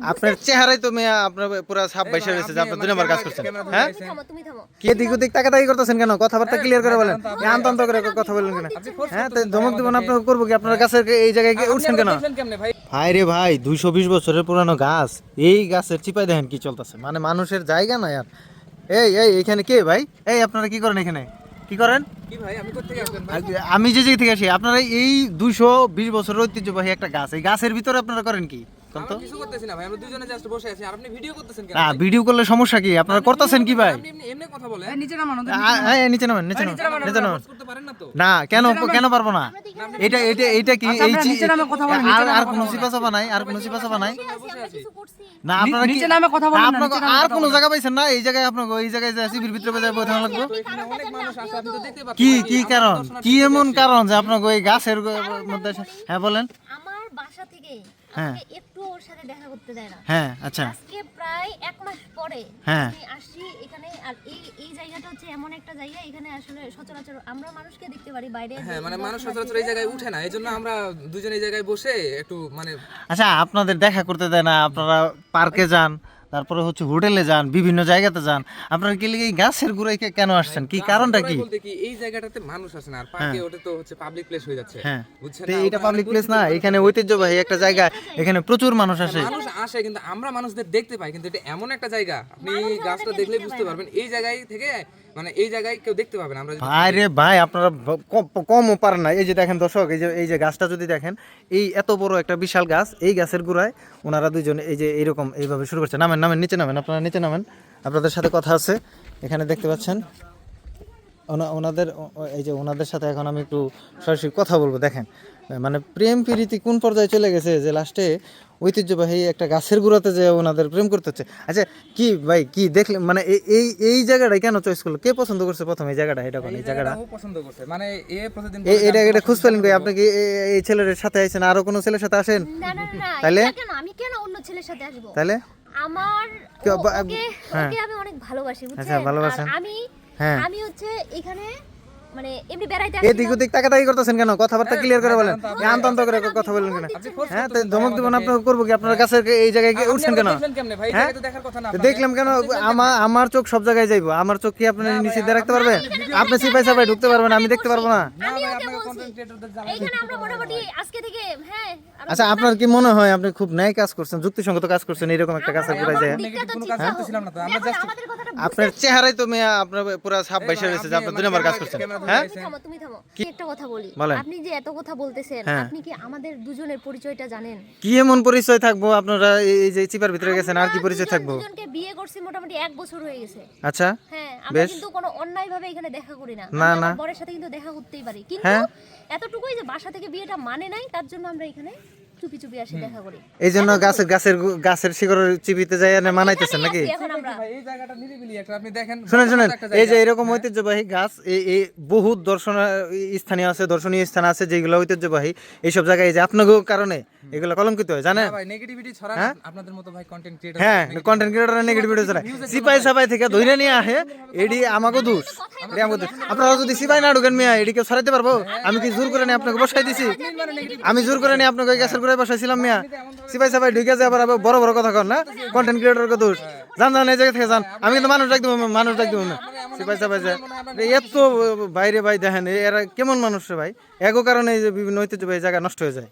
আপনার চেহারাই তো মেয়া আপনার পুরো ছাপ বাইশে রয়েছে যে আপনার দুই নম্বর কাজ করছেন। হ্যাঁ? তুমি থামো তুমি থামো। কি এদিক ওদিক তাকাতাকি করতেছেন কেন? কথাবার্তা ক্লিয়ার করে বলেন। আন্ত আন্ত করে কথা বলেন কেন? হ্যাঁ তো ধমক দেবেন আপনাকে করব কি? আপনার কাছে এই জায়গায় উঠছেন কেন? ভাই? রে ভাই দুইশো বিশ বছরের পুরানো গাছ। এই গাছের চিপাই দেখেন কি চলতেছে। মানে মানুষের জায়গা না আর। এই এই এখানে কে ভাই? এই আপনারা কি করেন এখানে? কি করেন? আমি যে জায়গা থেকে আসি আপনারা এই দুইশো বিশ বছরের ঐতিহ্যবাহী একটা গাছ। এই গাছের ভিতরে আপনারা করেন কি? কোন তো? কিছু করতেছি না ভাই আমরা দুজনে জাস্ট বসে আছি। আর আপনি ভিডিও করতেছেন কেন না ভিডিও করলে সমস্যা কি? আপনারা করতেছেন কি ভাই? আপনি এমনি এমনি কথা বলেন। আ- আ- নিচে নামেন। নিচে নামেন নিচে নামেন করতে পারেন না তো। না কেন কেন পারব না? এটা এটা এটা কি এই চি- আর আর কোনো চিপা চাপা নাই আর কোনো চাপা নাই। না আপনারা কি আপনাকে আর কোনো জায়গা পাইছেন না? এই জায়গায় আপনাকে এই জায়গায় যে ভিতরে লাগবো। কি কি কারণ? কি এমন কারণ যে আপনাকে ওই গাছের মধ্যে হ্যাঁ বলেন। আমার বাসা থেকে হ্যাঁ। একটু ওর সাথে দেখা করতে দেয় না হ্যাঁ আচ্ছা আজকে প্রায় এক মাস পরে হ্যাঁ। আসি এখানে আর এই এই জায়গাটা হচ্ছে এমন একটা জায়গা এখানে আসলে সচরাচর আমরা মানুষকে দেখতে পারি বাইরে হ্যাঁ মানে মানুষ সচরাচর এই জায়গায় উঠে না এই জন্য আমরা দুজনে এই জায়গায় বসে একটু মানে আচ্ছা আপনাদের দেখা করতে দেয় না আপনারা পার্কে যান তারপরে হচ্ছে হোটেলে যান বিভিন্ন জায়গাতে যান। আপনার কি লিগে এই গাছের গুড়াই কেন আসছেন? কি কারণটা কি? এই জায়গাটাতে মানুষ আসে না আর পার্কে ওটা তো হচ্ছে পাবলিক প্লেস হয়ে যাচ্ছে। হ্যাঁ। বুঝছেন এটা পাবলিক প্লেস না এখানে ঐতিহ্যবাহী একটা জায়গা এখানে প্রচুর মানুষ আসে। মানুষ আসে কিন্তু আমরা মানুষদের দেখতে পাই কিন্তু এটা এমন একটা জায়গা। আপনি গাছটা দেখলে বুঝতে পারবেন এই জায়গায় থেকে মানে এই জায়গায় কেউ দেখতে পাবেন আমরা যদি- ভাই রে ভাই আপনারা কমও পারেন না। এই যে দেখেন দর্শক এই যে এই যে গাছটা যদি দেখেন এই এত বড় একটা বিশাল গাছ এই গাছের গোড়ায় ওনারা দুইজনে এই যে এইরকম এইভাবে শুরু করছে। নামেন নামেন নিচে নামেন আপনারা নিচে নামেন। আপনাদের সাথে কথা আছে এখানে দেখতে পাচ্ছেন। ওনাদের এই যে ওনাদের সাথে এখন আমি একটু সরাসরি কথা বলব। দেখেন মানে প্রেম প্রীতি কোন পর্যায়ে চলে গেছে যে লাস্টে ঐতিহ্যবাহী একটা গাছের গুঁড়াতে যে ওনাদের প্রেম করতে হচ্ছে? আচ্ছা কি ভাই কি দেখলে মানে এই- এই এই জায়গাটাই কেন চয়েস করল? কে পছন্দ করছে প্রথম এই জায়গাটা এটা কোন এই জায়গাটা? ও পছন্দ করছে। মানে এ প্রতিদিন এই এটা এটা খুঁজ পেলেন ভাই আপনি কি এ- এই ছেলের সাথে আছেন আরও কোনো ছেলের সাথে আসেন? না না না তাহলে? কেন? আমি কেন অন্য ছেলের সাথে আসব? তাহলে আমার বা- ওকে হ্যাঁ। আমি অনেক ভালোবাসি আচ্ছা, বুঝছেন? ভালোবাসেন। আমি হ্যাঁ। আমি হচ্ছে এখানে মানে এমনি বেড়াইতে এদিক। ওদিক তাকাতাকি করতেছেন কেন? কথাবার্তা ক্লিয়ার করে বলেন। করে কথা বলেন কেন? হ্যাঁ তো ধমক না আপনাকে করব কি? আপনার কাছে এই জায়গায় উঠছেন কেন? হ্যাঁ? কথা না। দেখলাম কেন আমার আমার চোখ সব জায়গায় যাইবো। আমার চোখ কি আপনি নিশ্চিত রাখতে পারবেন? আপনি সিপাই সাপাই ঢুকতে পারবেন আমি দেখতে পারব না। এইখানে আমরা মোটামুটি আজকে থেকে হ্যাঁ আচ্ছা আপনার কি মনে হয় আপনি খুব ন্যায় কাজ করছেন যুক্তিসঙ্গত কাজ করছেন এরকম একটা যায়? কাজ কথাটা আপনার চেহারাই তো মেয়া আপনার পুরো ছাপ বাইশে ভাই, রয়েছে যে আপনি আপনার দুই নম্বর কাজ করছেন। হ্যাঁ? তুমি থামো কি একটা কথা বলি। আপনি যে এত কথা বলতেছেন হ্যাঁ। আপনি কি আমাদের দুজনের পরিচয়টা জানেন? কি এমন পরিচয় থাকব? আপনারা এই- যে চিপার ভিতরে গেছেন আর কি পরিচয় থাকব? দুজনকে বিয়ে করছি মোটামুটি এক বছর হয়ে গেছে। আচ্ছা হ্যাঁ আমরা কিন্তু কোনো অন্যায় ভাবে এখানে দেখা করি না। না, না। আমার বরের সাথে কিন্তু দেখা করতেই পারি। কিন্তু হ্যাঁ। এতটুকুই যে বাসা থেকে বিয়েটা মানে নাই তার জন্য আমরা এখানে চুপি চুপি আসি দেখা করি। এই জন্য গাছের গাছের গাছের শিকড়ের চিপিতে যাই না মানাইতেছেন নাকি? এখন আমরা ভাই এই জায়গাটা নিরিবিলি একটা আপনি দেখেন শুনেন শুনেন এই যে এরকম ঐতিহ্যবাহী গাছ এই এই বহুত দর্শন স্থানীয় আছে দর্শনীয় স্থান আছে যেগুলো ঐতিহ্যবাহী এইসব জায়গায় এই যে আপনাকে কারণে এগুলো কলঙ্কিত হয় জানেন? ভাই নেগেটিভিটি ছড়ান হ্যাঁ? আপনাদের মতো ভাই কন্টেন্ট ক্রিয়েটর হ্যাঁ কন্টেন্ট ক্রিয়েটর নেগেটিভ ভিডিও ছাড়া। সিপাই সাপাই থেকে ধইরে নিয়ে আহে এডি আমাকে দোষ। আপনারা যদি না ঢুকেন মিয়া পারব? আমি কি জোর করে নিয়ে আপনাকে বসাই দিছি? আমি জোর করে নিয়ে আপনাকে গ্যাসের করে বসাইছিলাম মিয়া। সিপাই সাপাই ঢুকে যায় আবার বড় বড় কথা কর না? কন্টেন্ট ক্রিয়েটরকে দোষ। যান যান, এই জায়গা থেকে যান। আমি কিন্তু মানুষ ডাক দেবো মানুষ ডাক দেবো না। সিপাই সাপাই যায় এত বাইরে ভাই দেখেন, এরা কেমন মানুষ রে ভাই? এগো কারণে যে বিভিন্ন ঐতিহ্যবাহী জায়গা নষ্ট হয়ে যায়।